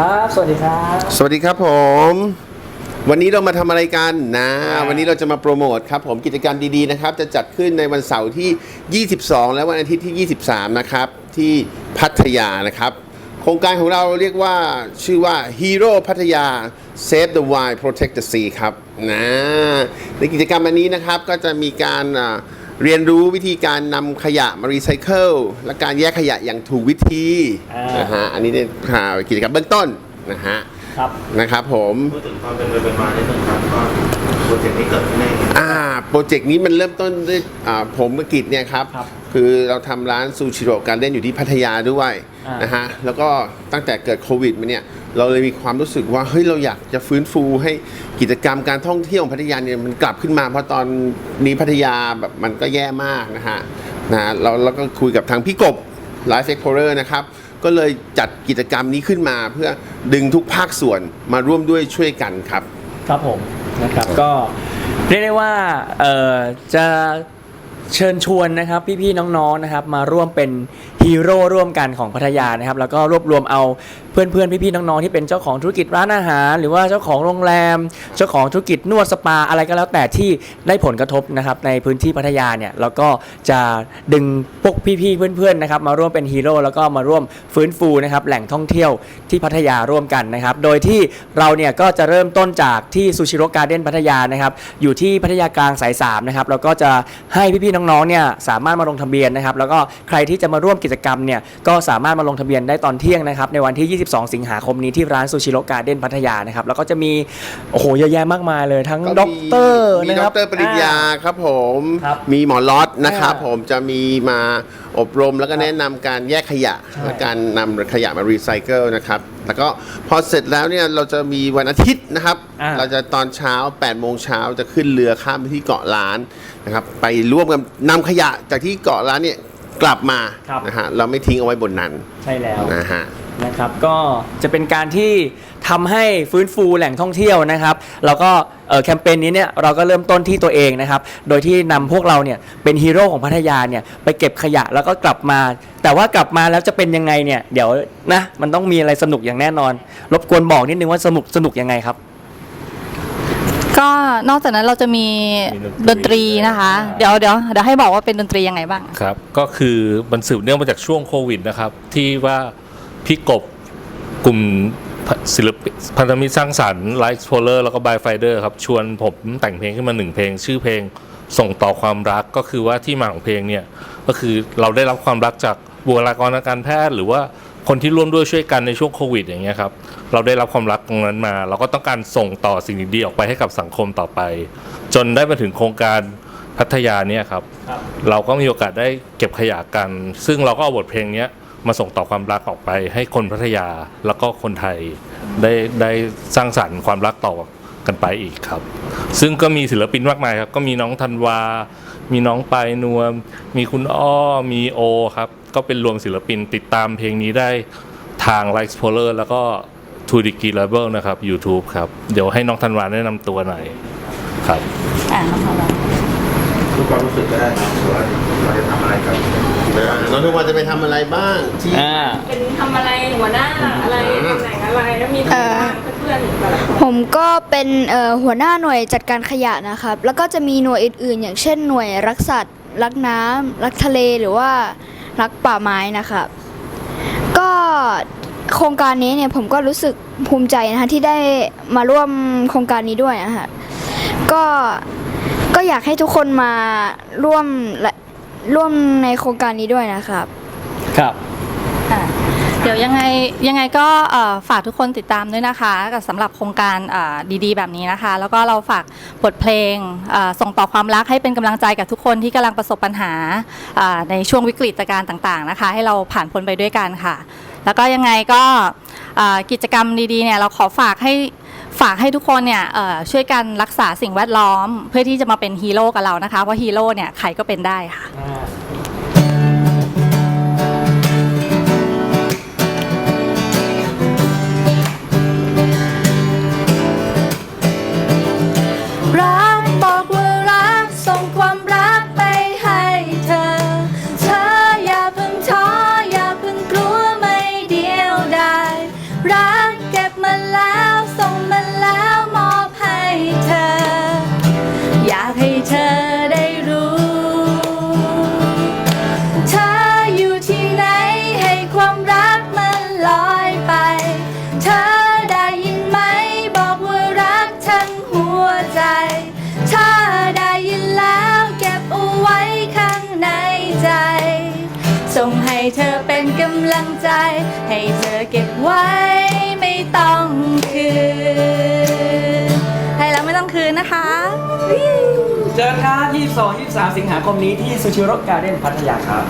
ครับ สวัสดีครับ สวัสดีครับผม วันนี้เรามาทำอะไรกันนะ วันนี้เราจะมาโปรโมทครับผมกิจกรรมดีๆนะครับ จะจัดขึ้นในวันเสาร์ที่ 22 และวันอาทิตย์ที่ 23 นะครับ ที่พัทยานะครับ โครงการของเราเรียกว่าชื่อว่า Hero พัทยา Save the Wild Protect the Sea ครับนะในกิจกรรมอันนี้นะครับก็จะมีการอ่า เรียนรู้วิธีการนำขยะมารีไซเคิลและการแยกขยะอย่างถูกวิธีอ่าน นะฮะอันนี้เป็นข่าวกิจกรรมเบื้องต้นนะฮะครับ นะครับผม พูดถึงความเป็นไปเป็นมาในเรื่องครับก็โปรเจกต์นี้เกิดขึ้นได้ไง อ่าโปรเจกต์นี้มันเริ่มต้นด้วยอ่าผมกับกิจเนี่ยครับ ครับ คือเราทำร้านซูชิโร่การเล่นอยู่ที่พัทยาด้วยอ่าน นะฮะแล้วก็ตั้งแต่เกิดโควิดมาเนี่ยเราเลยมีความรู้สึกว่าเฮ้ยเราอยากจะฟื้นฟูให้กิจกรรมการท่องเที่ยวของพัทยาเนี่ยมันกลับขึ้นมาเพราะตอนนี้พัทยาแบบมันก็แย่มากนะฮะนะฮะเราเราก็คุยกับทางพี่กบ Life Explorer นะครับ ก็เลยจัดกิจกรรมนี้ขึ้นมาเพื่อดึงทุกภาคส่วนมาร่วมด้วยช่วยกันครับ ครับผมนะครับก็เรียกได้ว่าเอ่อจะ เชิญชวนนะครับพี่ๆน้องๆนะครับมาร่วมเป็น ฮีโร่ร่วมกันของพัทยานะครับแล้วก็รวบรวมเอาเพื่อนๆ พี่ๆ น้องๆ ที่เป็นเจ้าของธุรกิจร้านอาหาร หรือว่าเจ้าของโรงแรม เจ้าของธุรกิจนวดสปาอะไรก็แล้วแต่ที่ได้ผลกระทบนะครับในพื้นที่พัทยาเนี่ยแล้วก็จะดึงพวกพี่ๆ เพื่อนๆ นะครับมาร่วมเป็นฮีโร่แล้วก็มาร่วมฟื้นฟูนะครับแหล่งท่องเที่ยวที่พัทยาร่วมกันนะครับโดยที่เราเนี่ยก็จะเริ่มต้นจากที่ซูชิโร่การ์เด้นพัทยานะครับอยู่ที่พัทยากลางสาย3นะครับแล้วก็จะให้พี่ๆ น้องๆ เนี่ยสามารถมาลงทะเบียนนะครับแล้วก็ใครที่จะมาร่วมกิจกรรมเนี่ยก็สามารถมาลงทะเบียนได้ตอนเที่ยงนะครับในวันที่ 22 สิงหาคมนี้ที่ร้านซูชิโร่การ์เด้นพัทยานะครับแล้วก็จะมีโอ้โหเยอะแยะมากมายเลยทั้งก็ด็อกเตอร์มีนะด็คอรับกเตอร์ปริญญาครับผมครับมีหมอล็อตนะครับอ่าผมจะมีมาอบรมแล้วก็แนะนำการแยกขยะใช่ และการนำขยะมารีไซเคิลนะครับแล้วก็พอเสร็จแล้วเนี่ยเราจะมีวันอาทิตย์นะครับ อ่า เราจะตอนเช้า8โมงเช้าจะขึ้นเรือข้ามไปที่เกาะล้านนะครับไปร่วมกันนำขยะจากที่เกาะล้านเนี่ย กลับมาครับ นะฮะเราไม่ทิ้งเอาไว้บนนั้นใช่แล้ว นะฮะ นะครับก็จะเป็นการที่ทำให้ฟื้นฟูแหล่งท่องเที่ยวนะครับ แล้วก็เอ่อแคมเปญนี้เนี่ยเราก็เริ่มต้นที่ตัวเองนะครับ โดยที่นำพวกเราเนี่ยเป็นฮีโร่ของพัทยาเนี่ยไปเก็บขยะแล้วก็กลับมา แต่ว่ากลับมาแล้วจะเป็นยังไงเนี่ยเดี๋ยวนะมันต้องมีอะไรสนุกอย่างแน่นอน รบกวนบอกนิดนึงว่าสนุกสนุกยังไงครับ ก็นอกจากนั้นเราจะมีมีดดนนตตรีรีนะคะเดี๋ยวเดี๋ยวเดี๋ยวให้บอกว่าเป็นดนตรียังไงบ้าง ครับ ก็คือมันสืบเนื่องมาจากช่วงโควิดนะครับ ที่ว่าพี่กบกลุ่มศิลปินพันธมิตรสร้างสรรค์ไลฟ์โพลเลอร์แล้วก็บายไฟเดอร์ครับ ชวนผมแต่งเพลงขึ้นมาหนึ่งเพลง ชื่อเพลงส่งต่อความรักก็คือว่าที่มาของเพลงเนี่ย ก็คือเราได้รับความรักจากบุคลากรทางการแพทย์ หรือว่า คนที่ร่วมด้วยช่วยกันในช่วงโควิดอย่างเงี้ยครับเราได้รับความรักตรงนั้นมา เราก็ต้องการส่งต่อสิ่งดีๆออกไปให้กับสังคมต่อไป จนได้มาถึงโครงการพัทยาเนี่ยครับ เราก็มีโอกาสได้เก็บขยะกัน ซึ่งเราก็เอาบทเพลงเนี้ยมาส่งต่อความรักออกไปให้คนพัทยาแล้วก็คนไทยได้ได้สร้างสรรค์ความรักต่อ กันไปอีกครับ ซึ่งก็มีศิลปินมากมายครับ ก็มีน้องธันวา มีน้องปายนวม มีคุณอ้อ มีโอครับ ก็เป็นรวมศิลปินติดตามเพลงนี้ได้ทาง l i k e Spoiler แล้วก็2 Degree Label นะครับ YouTube ครับ เดี๋ยวให้น้องธันวาแนะนำตัวหน่อยครับอ่าน้องพลอยทุกความรู้สึกก็ได้นะว่าเราจะทำอะไรกับน้องทุกวันจะไปทำอะไรบ้างที่อ่าเป็นทำอะไรหัวหน้าอะไรตำแหน่งอะไรแล้วมีเพื่อนเพื่ ผมก็เป็นหัวหน้าหน่วยจัดการขยะนะครับ แล้วก็จะมีหน่วยอื่นๆ อย่างเช่นหน่วยรักสัตว์รักน้ำรักทะเลหรือว่ารักป่าไม้นะครับ ก็โครงการนี้เนี่ยผมก็รู้สึกภูมิใจนะคะที่ได้มาร่วมโครงการนี้ด้วยนะฮะก็ก็อยากให้ทุกคนมาร่วมและร่วมในโครงการนี้ด้วยนะครับ ครับ เดี๋ยวยังไงยังไงก็ฝากทุกคนติดตามด้วยนะคะกับสำหรับโครงการดีๆ แบบนี้นะคะ แล้วก็เราฝากบทเพลงส่งต่อความรักให้เป็นกำลังใจกับทุกคนที่กำลังประสบปัญหาในช่วงวิกฤตการณ์ต่างๆนะคะ ให้เราผ่านพ้นไปด้วยกันค่ะ แล้วก็ยังไงก็กิจกรรมดีๆเนี่ยเราขอฝากให้ฝากให้ทุกคนเนี่ยช่วยกันรักษาสิ่งแวดล้อม เพื่อที่จะมาเป็นฮีโร่กับเรานะคะเพราะฮีโร่เนี่ยใครก็เป็นได้ค่ะ ส่งให้เธอเป็นกำลังใจ ให้เธอเก็บไว้ไม่ต้องคืน ให้แล้วไม่ต้องคืนนะคะ เจอกันครับ22 23 สิงหาคมนี้ที่ซูชิโร่การ์เด้นพัทยาครับ